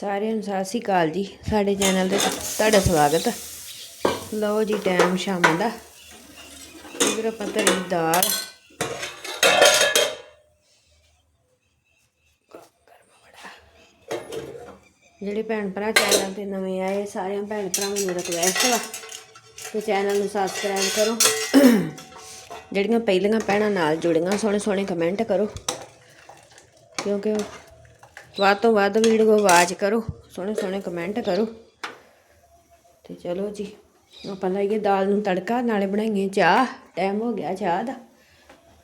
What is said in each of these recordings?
ਸਾਰਿਆਂ ਨੂੰ ਸਤਿ ਸ਼੍ਰੀ ਅਕਾਲ ਜੀ। ਸਾਡੇ ਚੈਨਲ ਤੇ ਤੁਹਾਡਾ ਸਵਾਗਤ ਹੈ ਲਓ ਜੀ ਟਾਈਮ ਸ਼ਾਮ ਦਾ। ਇਧਰ ਆਪਾਂ ਧਰੀ ਦਾਲ। ਜਿਹੜੇ ਭੈਣ ਭਰਾ ਚੈਨਲ ਤੇ ਨਵੇਂ ਆਏ, ਸਾਰਿਆਂ ਭੈਣ ਭਰਾਵਾਂ ਨੂੰ ਰਿਕਵੈਸਟ ਵਾ ਤੇ ਚੈਨਲ ਨੂੰ ਸਬਸਕ੍ਰਾਈਬ ਕਰੋ। ਜਿਹੜੀਆਂ ਪਹਿਲੀਆਂ ਭੈਣਾਂ ਨਾਲ ਜੁੜੀਆਂ ਸੋਹਣੇ ਸੋਹਣੇ ਕਮੈਂਟ ਕਰੋ। ਕਿਉਂਕਿ ਵੱਧ ਤੋਂ ਵੱਧ ਵੀਡੀਓ ਆਵਾਜ਼ ਕਰੋ, ਸੋਹਣੇ ਸੋਹਣੇ ਕਮੈਂਟ ਕਰੋ। ਤੇ ਚਲੋ ਜੀ ਆਪਾਂ ਲਾਈਏ ਦਾਲ ਨੂੰ ਤੜਕਾ, ਨਾਲੇ ਬਣਾਈਏ ਚਾਹ। ਟਾਈਮ ਹੋ ਗਿਆ ਚਾਹ ਦਾ।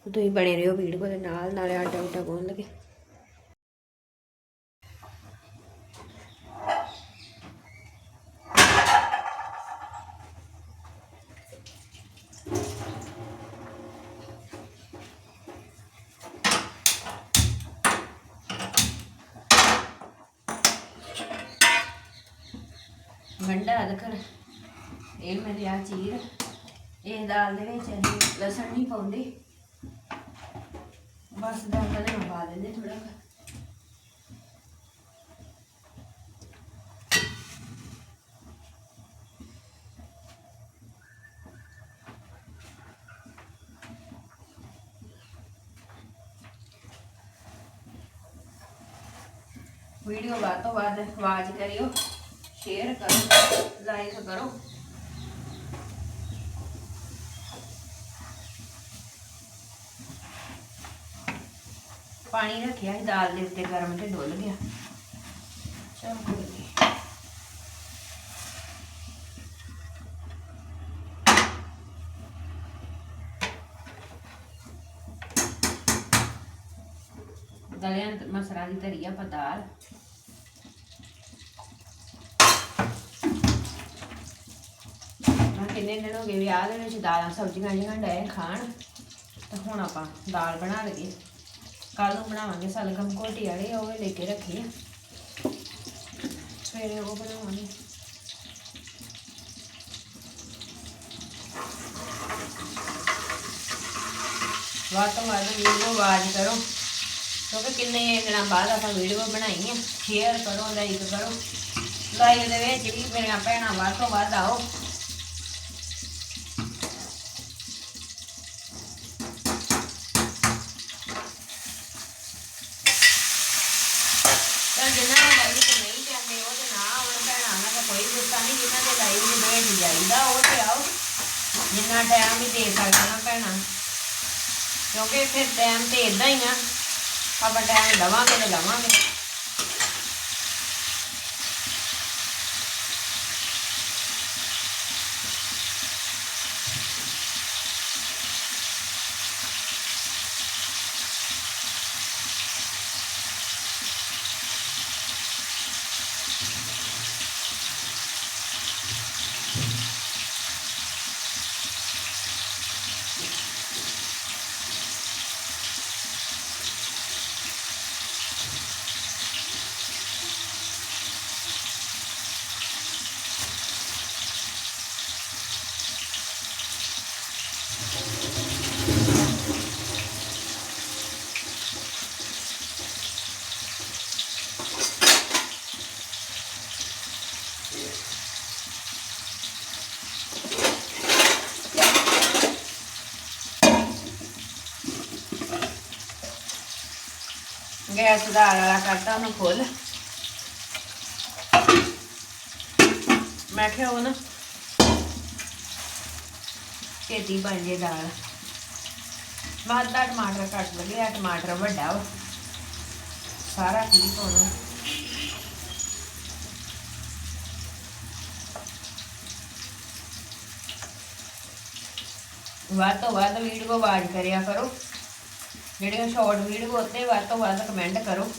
ਤੁਸੀਂ ਬਣੇ ਰਹੋ ਵੀਡੀਓ ਦੇ ਨਾਲ, ਨਾਲੇ ਆਟਾ ਉਟਾ ਗੁੰਨ ਲਗੇ ਗੰਢਾ ਅਦਰਕ ਇਹ ਮੈਂ ਲਿਆ ਚੀਰ। ਇਹ ਦਾਲ ਦੇ ਵਿੱਚ ਅਸੀਂ ਲਸਣ ਨਹੀਂ ਪਾਉਂਦੇ। ਬਸ ਦਾਲ ਦਾ ਨਾ ਪਾ ਦਿੰਦੇ ਥੋੜਾ ਵੀਡੀਓ ਬਾਅਦ ਤੋਂ ਬਾਅਦ ਆਵਾਜ਼ ਕਰਿਓ। ਸ਼ੇਅਰ ਕਰੋ ਲਾਈਕ ਕਰੋ। ਪਾਣੀ ਰੱਖਿਆ ਸੀ, ਦਾਲ ਦੇ ਉੱਤੇ ਗਰਮ ਤੇ ਡੁੱਲ ਗਿਆ। ਚਲ ਕੋਈ ਨੀ। ਦਲਿਆਂ ਤੇ ਦੀ ਧਰੀ ਆਪਾਂ ਦਾਲ। ਕਿੰਨੇ ਦਿਨ ਹੋ ਗਏ ਵਿਆਹ ਦੇ ਵਿੱਚ, ਦਾਲਾਂ ਸਬਜ਼ੀਆਂ ਜਿਹੜੀਆਂ ਡਏ ਖਾਣ, ਤੇ ਹੁਣ ਆਪਾਂ ਦਾਲ ਬਣਾ ਲਈਏ। ਕੱਲ ਨੂੰ ਬਣਾਵਾਂਗੇ ਸਲਗਮ ਘੋਟੀ ਵਾਲੇ, ਉਹ ਵੀ ਲੈ ਕੇ ਰੱਖੀ ਆ। ਸਵੇਰੇ ਉਹ ਬਣਾਵਾਂਗੇ। ਵੱਧ ਤੋਂ ਵੱਧ ਵੀਡੀਓ ਆਵਾਜ਼ ਕਰੋ, ਕਿਉਂਕਿ ਕਿੰਨੇ ਦਿਨਾਂ ਬਾਅਦ ਆਪਾਂ ਵੀਡੀਓ ਬਣਾਈ ਹੈ ਸ਼ੇਅਰ ਕਰੋ ਲਾਈਕ ਕਰੋ। ਲਾਈਕ ਦੇ ਵਿੱਚ ਵੀ ਮੇਰੀਆਂ ਭੈਣਾਂ ਵੱਧ ਤੋਂ ਵੱਧ ਆਓ ਤਾਂ ਜਿਨ੍ਹਾਂ ਨੇ ਲਾਈਵ ਤੇ ਨਹੀਂ ਜਾਂਦੇ ਉਹ ਤੇ ਨਾ ਆਉਣ ਭੈਣਾਂ ਨਾਲ ਤਾਂ ਕੋਈ ਗੁੱਸਾ ਨਹੀਂ ਜਿਨ੍ਹਾਂ ਦੇ ਲਾਈਵ ਦੇ ਉਹ ਤੇ ਆਓ। ਜਿੰਨਾ ਟਾਈਮ ਵੀ ਦੇ ਸਕਦਾ ਨਾ ਭੈਣਾਂ। ਕਿਉਂਕਿ ਫਿਰ ਟਾਈਮ ਤੇ ਇਦਾਂ ਹੀ ਆ। ਆਪਾਂ ਟਾਈਮ ਲਵਾਂਗੇ ਤੇ ਲਵਾਂਗੇ। ਗੈਸ ਦਾ ਆਲਾ ਕਰਤਾ ਉਹਨੂੰ ਖੋਲ। ਮੈਂ ਕਿਹਾ ਉਹ ਨਾ ਛੇਤੀ ਬਣ ਜੇ ਦਾਲ। ਮੈਂ ਅੱਧਾ ਟਮਾਟਰ ਕੱਟ ਲਿਆ, ਟਮਾਟਰ ਵੱਡਾ ਵਾ। ਸਾਰਾ ਠੀਕ ਹੋਣਾ। ਵੱਧ ਤੋਂ ਵੱਧ ਵੀਡੀਓ ਆਵਾਜ਼ ਕਰਿਆ ਕਰੋ। ਜਿਹੜੀਆਂ ਸ਼ਾਰਟ ਵੀਡੀਓ ਉੱਤੇ ਵੱਧ ਤੋਂ ਵੱਧ ਕਮੈਂਟ ਕਰੋ।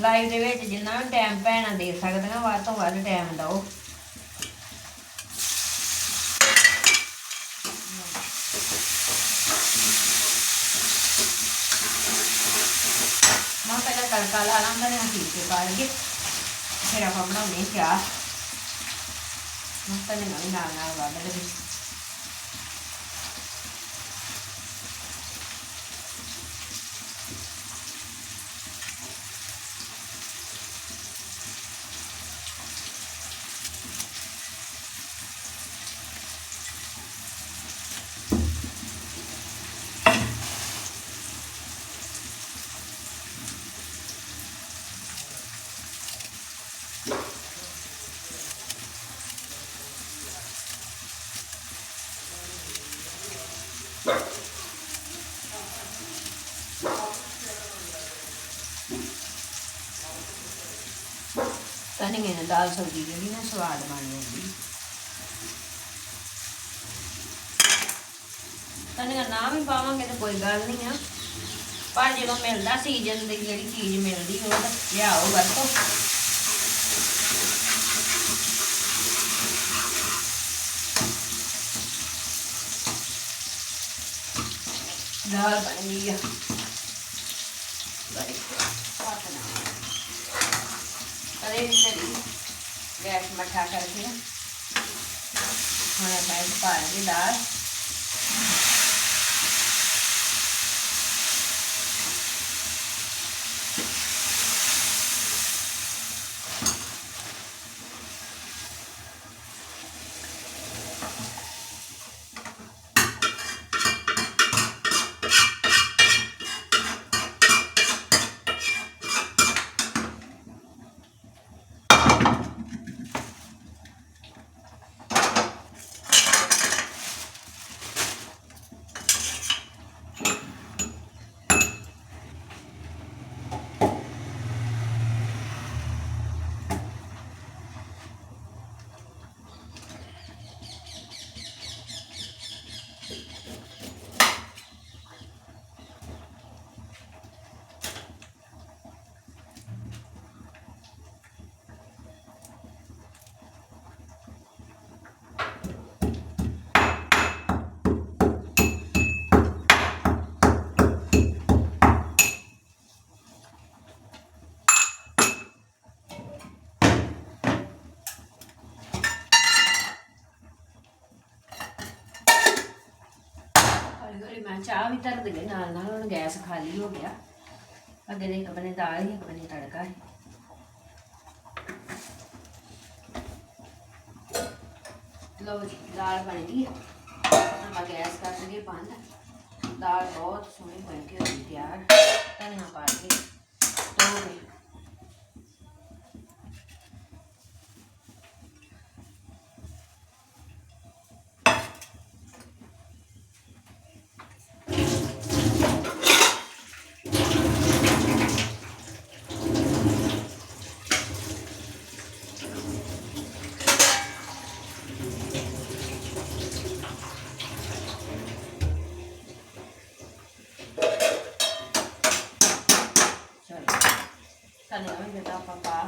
ਲਾਈਵ ਦੇ ਵਿੱਚ ਜਿੰਨਾ ਵੀ ਟਾਈਮ ਭੈਣਾਂ ਦੇ ਸਕਦੀਆਂ, ਵੱਧ ਤੋਂ ਵੱਧ ਟਾਈਮ ਦਿਓ। ਮੈਂ ਪਹਿਲਾਂ ਤੜਕਾ ਲਾ ਲਾਂਗਾ ਨਾ ਠੀਕ ਕੇ ਪਾ ਕੇ ਫਿਰ ਆਪਾਂ ਬਣਾਉਣੀ ਚਾਹ। ਮਸਤ ਨੇ ਨਾਲ ਨਾਲ ਵਾਦ ਦੇ ਧਨੀਏ ਨਾਲ ਦਾਲ ਸਬਜ਼ੀ ਜਿਹੜੀ ਨਾ ਸਵਾਦ ਬਣ ਜਾਂਦੀ ਧਨੀਆ ਨਾ ਵੀ ਪਾਵਾਂਗੇ ਤਾਂ ਕੋਈ ਗੱਲ ਨਹੀਂ ਆ। ਪਰ ਜਦੋਂ ਮਿਲਦਾ ਸੀਜ਼ਨ ਦੀ ਜਿਹੜੀ ਚੀਜ਼ ਮਿਲਦੀ ਉਹ ਤਾਂ ਲਿਆਓ ਵਰਤੋ। ਦਾਲ ਬਣ ਗਈ ਆ ਬੜੀ ਪਾਤਨਾ ਕਦੇ ਵੀ ਸਰੀ ਗੈਸ ਵੀ ਧਰ ਦਈਏ, ਨਾਲ ਨਾਲ ਹੁਣ ਗੈਸ ਖਾਲੀ ਹੋ ਗਿਆ। ਅੱਗੇ ਦੇ ਇੱਕ ਬਨੇ ਦਾਲ ਹੀ ਇੱਕ ਬਨੇ ਤੜਕਾ ਹੈ ਲਓ ਜੀ, ਦਾਲ ਬਣ ਗਈ। ਆਪਾਂ ਗੈਸ ਕਰ ਦਈਏ ਬੰਦ। ਦਾਲ ਬਹੁਤ ਸੋਹਣੀ ਬਣ ਕੇ ਹੋ ਤਿਆਰ। ਧਨੀਆ ਪਾ ਕੇ ਧੋ ਕੇ ਚਲੋ ਧਨੀਆ ਵੀ ਦਿੱਤਾ ਆਪਾਂ ਪਾ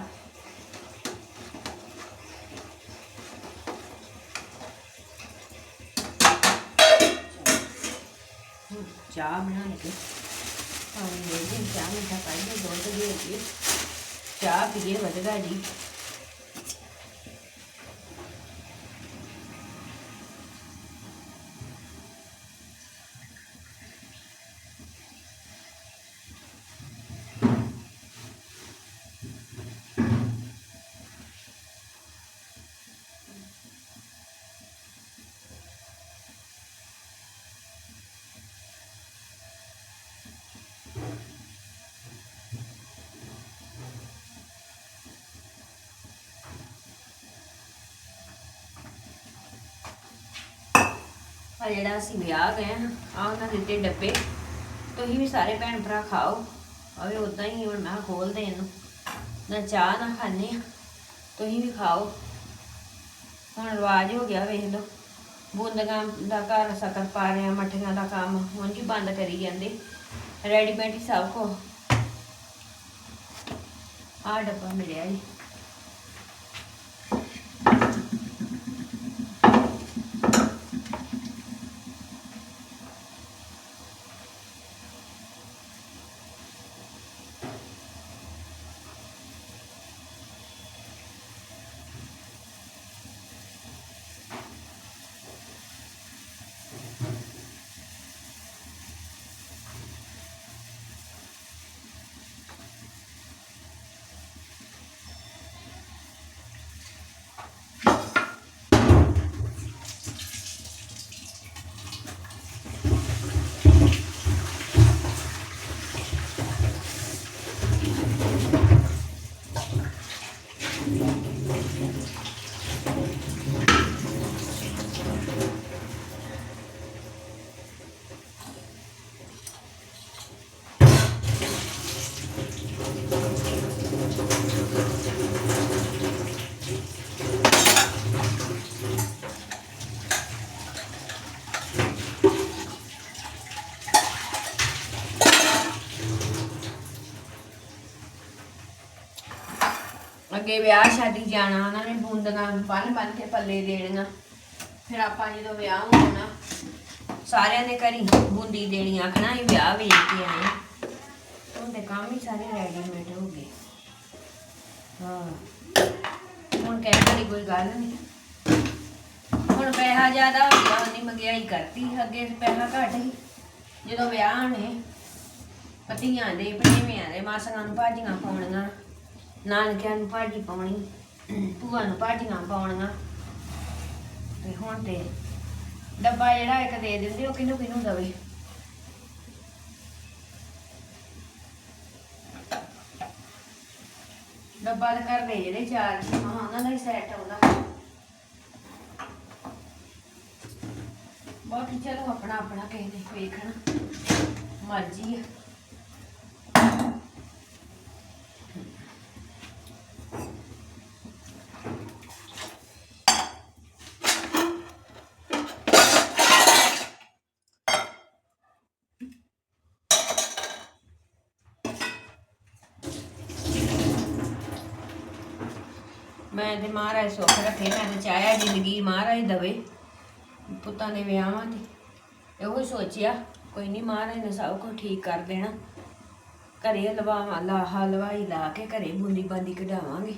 ਹੁਣ ਚਾਹ ਬਣਾ ਕੇ ਪਾਣੀ ਦੇ ਚਾਹ ਮਿੱਠਾ ਪਾਈ ਦੁੱਧ ਦੇ। ਕੇ ਚਾਹ ਪੀਏ ਵਧਗਾ ਜੀ ਆ ਜਿਹੜਾ ਅਸੀਂ ਵਿਆਹ ਗਏ ਆ ਉਹਨਾਂ ਦੇ ਦਿੱਤੇ ਡੱਬੇ। ਤੁਸੀਂ ਵੀ ਸਾਰੇ ਭੈਣ ਭਰਾ ਖਾਓ। ਆਵੇ ਉਦਾਂ ਹੀ ਹੁਣ ਮੈਂ ਖੋਲਦੇ ਇਹਨੂੰ। ਨਾ ਚਾਹ ਨਾ ਖਾਣੇ ਤੁਸੀਂ ਵੀ ਖਾਓ। ਹੁਣ ਰਿਵਾਜ ਹੋ ਗਿਆ, ਵੇਖ ਲਓ। ਬੂੰਦਾਂ ਦਾ ਘਰ ਸ਼ਕਰ ਪਾ ਰਹੇ ਆ, ਮੱਠੀਆਂ ਦਾ ਕੰਮ। ਹੁਣ ਜੀ ਬੰਦ ਕਰੀ ਜਾਂਦੇ। ਰੈਡੀਮੇਡ ਹੀ ਸਭ ਕੋ ਆ ਡੱਬਾ ਮਿਲਿਆ ਜੀ। ਅੱਗੇ ਵਿਆਹ ਸ਼ਾਦੀ ਜਾਣਾ, ਉਹਨਾਂ ਨੇ ਬੂੰਦੀਆਂ ਬੰਨ ਬੰਨ ਕੇ ਪੱਲੇ ਦੇਣੀਆਂ। ਫਿਰ ਆਪਾਂ ਜਦੋਂ ਵਿਆਹ ਹੋਣਾ ਸਾਰਿਆਂ ਦੇ ਘਰੀ ਬੂੰਦੀ ਦੇਣੀ, ਆਖਣਾ ਇਹ ਵਿਆਹ ਵੇਖ ਕੇ ਆਏ ਹੁਣ ਕੰਮ ਹੀ ਸਾਰੇ ਰੈਡੀਮੇਡ ਹੋ ਗਏ। ਹਾਂ। ਹੁਣ ਕਹਿਣ ਦੀ ਕੋਈ ਗੱਲ ਨਹੀਂ। ਹੁਣ ਪੈਸਾ ਜ਼ਿਆਦਾ ਹੋ ਗਿਆ, ਉਹਨੇ ਮਹਿੰਗਾਈ ਕਰਤੀ, ਅੱਗੇ ਪੈਸਾ ਘੱਟ ਸੀ ਜਦੋਂ ਵਿਆਹ ਨੇ ਪਤੀਆਂ ਦੇ ਭਣੇਵਿਆਂ ਦੇ, ਮਾਸਾਂ ਨੂੰ ਭਾਜੀਆਂ ਪਾਉਣੀਆਂ। ਨਾਨਕਿਆਂ ਨੂੰ ਭਾਜੀ ਪਾਉਣੀ ਭੂਆ ਨੂੰ ਭਾਜੀਆਂ ਪਾਉਣੀਆਂ। ਤੇ ਹੁਣ ਤੇ ਡੱਬਾ ਜਿਹੜਾ ਇੱਕ ਦੇ ਦਿੰਦੇ ਉਹ ਕਿਹਨੂੰ ਕਿਹਨੂੰ ਦਵੇ? ਡੱਬਾ ਤਾਂ ਘਰ ਦੇ ਜਿਹੜੇ ਚਾਰ। ਮਹਾਂ ਉਹਨਾਂ ਦਾ ਹੀ ਸੈੱਟ ਆਉਂਦਾ ਬਾਕੀ ਚਲੋ ਆਪਣਾ ਆਪਣਾ ਕਿਸੇ ਨੇ ਵੇਖਣਾ। ਮਰਜ਼ੀ ਆ। ਮੈਂ ਤੇ ਮਹਾਰਾਜ ਸੁੱਖ ਰੱਖੇ, ਮੈਂ ਤੇ ਚਾਹਿਆ ਜ਼ਿੰਦਗੀ ਮਹਾਰਾਜ ਦਵੇ। ਪੁੱਤਾਂ ਦੇ ਵਿਆਹਾਂ ਦੀ ਇਹੋ ਹੀ ਸੋਚਿਆ, ਕੋਈ ਨਹੀਂ ਮਹਾਰਾਜ ਨੇ ਸਭ ਕੁਝ ਠੀਕ ਕਰ ਦੇਣਾ। ਘਰੇ ਲਵਾਵਾਂ ਲਾਹਾ ਲਵਾਈ ਲਾ ਕੇ ਘਰੇ ਬੁੰਦੀ ਬੰਦੀ ਕਢਾਵਾਂਗੇ।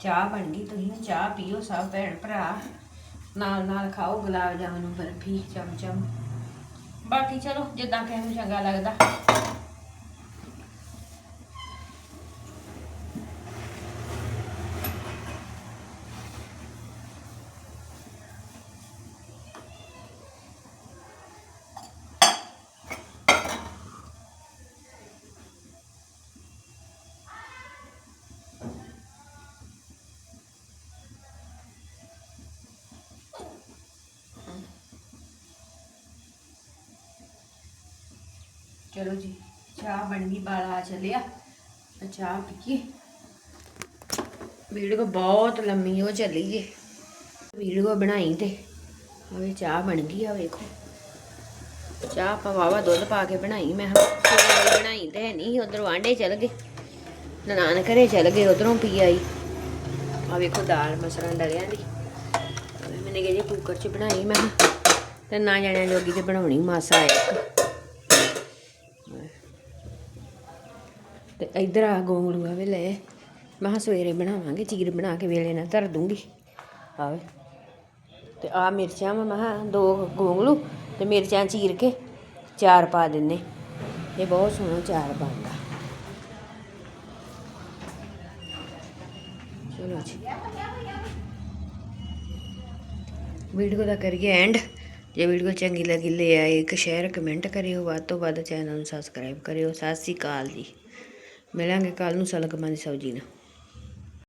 ਚਾਹ ਬਣ ਗਈ, ਤੁਸੀਂ ਚਾਹ ਪੀਓ ਸਭ ਭੈਣ ਭਰਾ। ਨਾਲ ਨਾਲ ਖਾਓ ਗੁਲਾਬ ਜਾਮਨ ਬਰਫੀ ਚਮਚਮ। ਬਾਕੀ ਚਲੋ ਜਿੱਦਾਂ ਕਿਸੇ ਨੂੰ ਚੰਗਾ ਲੱਗਦਾ। ਚਲੋ ਜੀ, ਚਾਹ ਬਣ ਗਈ ਬਾਲਾ ਚੱਲਿਆ। ਚਾਹ ਪੀਏ। ਵੀਡੀਓ ਬਹੁਤ ਲੰਮੀ ਹੋ ਚੱਲੀ ਏ। ਵੀਡੀਓ ਬਣਾਈ ਤੇ હવે ਚਾਹ ਬਣ ਗਈ ਆ, ਵੇਖੋ। ਚਾਹ ਆਪਾਂ ਵਾਵਾ ਦੁੱਧ ਪਾ ਕੇ ਬਣਾਈ, ਮੈਂ ਕਿਹਾ ਸਵੇਰੇ ਬਣਾਈ ਤੇ ਨਹੀਂ ਉਧਰੋਂ ਆਂਡੇ ਚਲ ਗਏ। ਨਨਾਣ ਘਰੇ ਚਲ ਗਏ, ਉਧਰੋਂ ਪੀ ਆਈ। ਆ ਵੇਖੋ, ਦਾਲ ਮਸਰਾਂ ਡਲਿਆਂ ਦੀ। ਮੈਨੇ ਕਿਹਾ ਜੀ ਕੁੱਕਰ 'ਚ ਬਣਾਈ, ਮੈਂ ਕਿਹਾ ਤੇ ਨਾ ਜਾਣਿਆ ਜੋਗੀ ਤੇ ਬਣਾਉਣੀ, ਮਾਸਾ ਇੱਕ। ਇੱਧਰ ਆ ਗੋਂਗਲੂ ਆਵੇ ਲੈ ਮੈਂ ਕਿਹਾ ਸਵੇਰੇ ਬਣਾਵਾਂਗੇ, ਚੀਰ ਬਣਾ ਕੇ ਵੇਲੇ ਨਾਲ ਧਰ ਦੂੰਗੀ। ਆਵੇ। ਤੇ ਆ ਮਿਰਚਾਂ ਵਾ, ਮੈਂ ਕਿਹਾ ਦੋ ਗੋਂਗਲੂ ਤੇ ਮਿਰਚਾਂ ਚੀਰ ਕੇ ਚਾਰ ਪਾ ਦਿੰਨੇ। ਇਹ ਬਹੁਤ ਸੋਹਣਾ ਚਾਰ ਬਣਦਾ। ਚਲੋ ਜੀ। ਵੀਡੀਓ ਦਾ ਕਰੀਏ ਐਂਡ ਜੇ ਵੀਡੀਓ ਚੰਗੀ ਲੱਗੀ ਲੈ ਆਏ ਇੱਕ ਸ਼ੇਅਰ ਕਮੈਂਟ ਕਰਿਓ। ਵੱਧ ਤੋਂ ਵੱਧ ਚੈਨਲ ਨੂੰ ਸਬਸਕ੍ਰਾਈਬ ਕਰਿਓ। ਸਤਿ ਸ੍ਰੀ ਅਕਾਲ ਜੀ। ਮਿਲਾਂਗੇ ਕੱਲ੍ਹ ਨੂੰ ਸਲਗਮਾਂ ਦੀ ਸਬਜ਼ੀ ਨਾਲ।